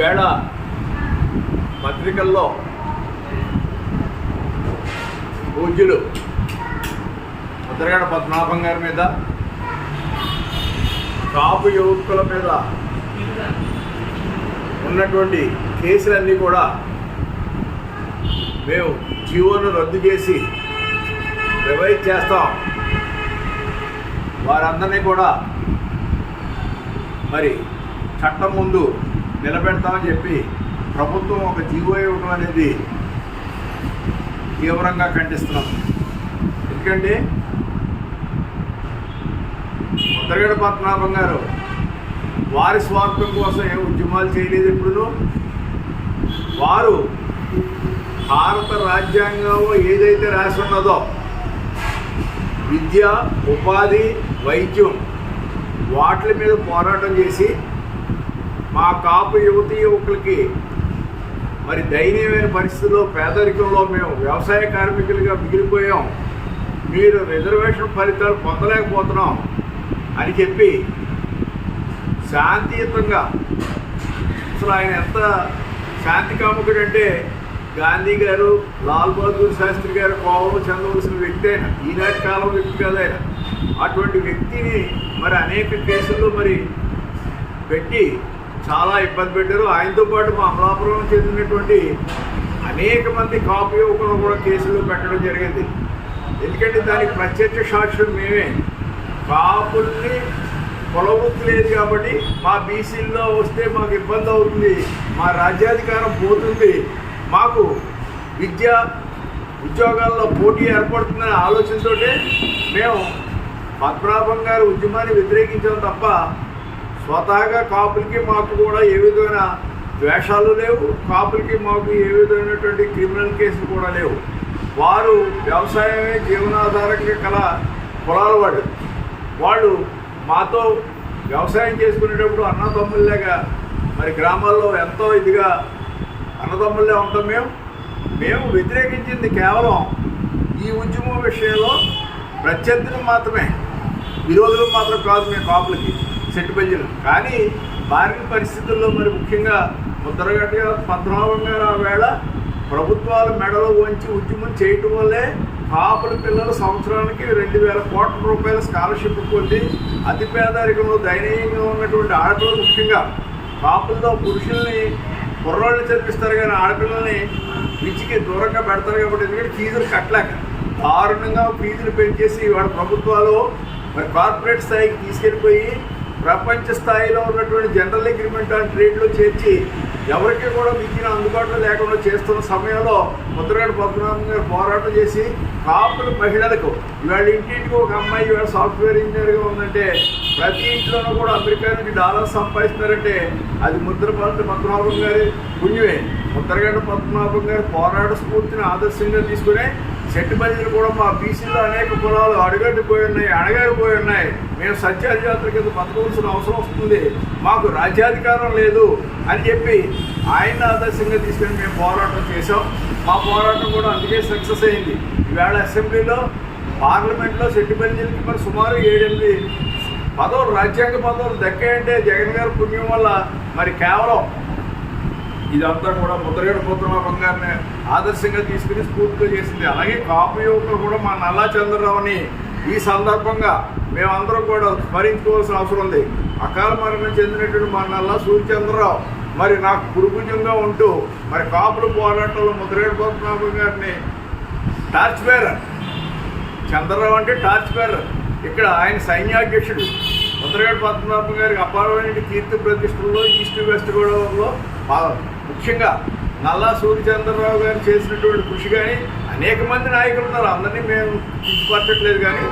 ఈవేళ పత్రికల్లో పూజ్యులు ముద్రగడ పద్మనాభం గారి మీద కాపు యువకుల మీద ఉన్నటువంటి కేసులన్నీ కూడా మేము జీవోను రద్దు చేసి రివైజ్ చేస్తాం. వారందరినీ కూడా మరి చట్టం ముందు నిలబెడతామని చెప్పి ప్రభుత్వం ఒక జీవో ఇవ్వడం అనేది తీవ్రంగా ఖండిస్తున్నాం. ఎందుకంటే ముద్రగడ పద్మనాభం గారు వారి స్వార్థం కోసం ఏ ఉద్యమాలు చేయలేదు ఇప్పుడు వారు భారత రాజ్యాంగంలో ఏదైతే రాసి ఉన్నదో విద్య ఉపాధి వైద్యం వాటి మీద పోరాటం చేసి మా కాపు యువతీ యువకులకి మరి దయనీయమైన పరిస్థితుల్లో పేదరికంలో మేము వ్యవసాయ కార్మికులుగా మిగిలిపోయాం. మీరు రిజర్వేషన్ ఫలితాలు పొందలేకపోతున్నాం అని చెప్పి శాంతియుతంగా అసలు ఆయన ఎంత శాంతి కాముకుడు అంటే గాంధీ గారు లాల్ బహదూర్ శాస్త్రి గారు కోపం చెందవలసిన వ్యక్తి ఆయన. ఈనాటి కాలం వ్యక్తి కాదు ఆయన. అటువంటి వ్యక్తిని మరి అనేక కేసుల్లో మరి పెట్టి చాలా ఇబ్బంది పెట్టారు. ఆయనతో పాటు మా అమలాపురం చెందినటువంటి అనేక మంది కాపు యువకులు కూడా కేసులు పెట్టడం జరిగింది. ఎందుకంటే దానికి ప్రత్యక్ష సాక్షులు మేమే. కాపుల్ని కులవృత్తి లేదు కాబట్టి మా బీసీల్లో వస్తే మాకు ఇబ్బంది అవుతుంది. మా రాజ్యాధికారం పోతుంది. మాకు విద్య ఉద్యోగాల్లో పోటీ ఏర్పడుతుందనే ఆలోచనతోటే మేము పద్మనాభం గారు ఉద్యమాన్ని వ్యతిరేకించాం తప్ప స్వతహాగా కాపులకి మాకు కూడా ఏ విధమైన ద్వేషాలు లేవు కాపులకి మాకు ఏ విధమైనటువంటి క్రిమినల్ కేసులు కూడా లేవు. వారు వ్యవసాయమే జీవనాధారంగా కల కులాల వాడు. వాళ్ళు మాతో వ్యవసాయం చేసుకునేటప్పుడు అన్నదమ్ముల్లాగా మరి గ్రామాల్లో ఎంతో ఇదిగా అన్నదమ్ముల్లే ఉంటాం మేము. మేము వ్యతిరేకించింది కేవలం ఈ ఉద్యమం విషయంలో ప్రత్యర్థులు మాత్రమే. విరోధులు మాత్రం కాదు మేము కాపులకి. చెట్టు పెంచలు కానీ మారిన పరిస్థితుల్లో మరి ముఖ్యంగా ముద్రగడ్డ పద్మనాభం గారు ఆ వేళ ప్రభుత్వాలు మెడలో వంచి ఉద్యమం చేయటం వల్లే పాపల పిల్లలు సంవత్సరానికి రెండు వేల కోట్ల రూపాయల స్కాలర్షిప్ పొంది అతి పేదరికంలో దయనీయంగా ఉన్నటువంటి ఆడపిల్లలు ముఖ్యంగా పాపలతో పురుషుల్ని కుర్రాళ్ళు చదివిస్తారు కానీ ఆడపిల్లల్ని విచ్చికి దూరంగా పెడతారు కాబట్టి ఎందుకంటే ఫీజులు కట్టలేక దారుణంగా ఫీజులు పెంచేసి వాడు ప్రభుత్వాలు మరి కార్పొరేట్ స్థాయికి తీసుకెళ్ళిపోయి ప్రపంచ స్థాయిలో ఉన్నటువంటి జనరల్ అగ్రిమెంట్ అండ్ ట్రేడ్లో చేర్చి ఎవరికి కూడా విద్యను అందుబాటులో లేకుండా చేస్తున్న సమయంలో ముద్రగడ పద్మనాభం గారు పోరాటం చేసి కాపుల మహిళలకు ఇవాళ ఇంటింటికి ఒక అమ్మాయి ఇవాళ సాఫ్ట్వేర్ ఇంజనీర్గా ఉందంటే ప్రతి ఇంట్లోనూ కూడా అమెరికా నుంచి డాలర్స్ సంపాదిస్తున్నారంటే అది ముద్రపల్లి పద్మనాభం గారి పుణ్యమే. ముద్రగడ్డ పద్మనాభం గారి పోరాట స్ఫూర్తిని ఆదర్శంగా తీసుకుని చెట్టుపల్లిలు కూడా మా బీసీలో అనేక కులాలు అడుగడ్డిపోయి ఉన్నాయి అడగారిపోయి ఉన్నాయి. మేము సత్యాధికారుల కింద బతకవలసిన అవసరం వస్తుంది? మాకు రాజ్యాధికారం లేదు అని చెప్పి ఆయన ఆదర్శంగా తీసుకొని మేము పోరాటం చేసాం మా పోరాటం కూడా అందుకే సక్సెస్ అయింది. ఈవేళ అసెంబ్లీలో పార్లమెంట్లో సెట్టిపల్లికి మరి సుమారు ఏడెనిమిది పదవులు రాజ్యాంగ పదవులు దక్కాయంటే జగన్ గారి పుణ్యం వల్ల మరి కేవలం ఇదంతా కూడా ముద్రగడ పద్మనాభం గారిని ఆదర్శంగా తీసుకుని స్ఫూర్తిగా చేసింది. అలాగే కాపు యువకులు కూడా మా నల్లా చంద్రరావుని ఈ సందర్భంగా మేమందరం కూడా స్మరించుకోవాల్సిన అవసరం ఉంది. అకాల మరణం చెందినటువంటి మా నల్లా సూర్యచంద్రరావు మరి నాకు కురుభుజంగా ఉంటూ మరి కాపులు పోరాటంలో ముద్రగడ పద్మనాభం గారిని టార్చ్ బేరర్. చంద్రరావు అంటే టార్చ్ బేరర్. ఇక్కడ ఆయన సైన్యాధ్యక్షుడు. ముద్రగడ పద్మనాభం గారికి అపారమైన కీర్తి ప్రతిష్టలో ఈస్ట్ వెస్ట్ గోదావరిలో బా- ముఖ్యంగా నల్లా సూర్యచంద్రరావు గారు చేసినటువంటి కృషి కానీ అనేక మంది నాయకులు ఉన్నారు. అందరినీ మేము తీర్చిపరచట్లేదు కానీ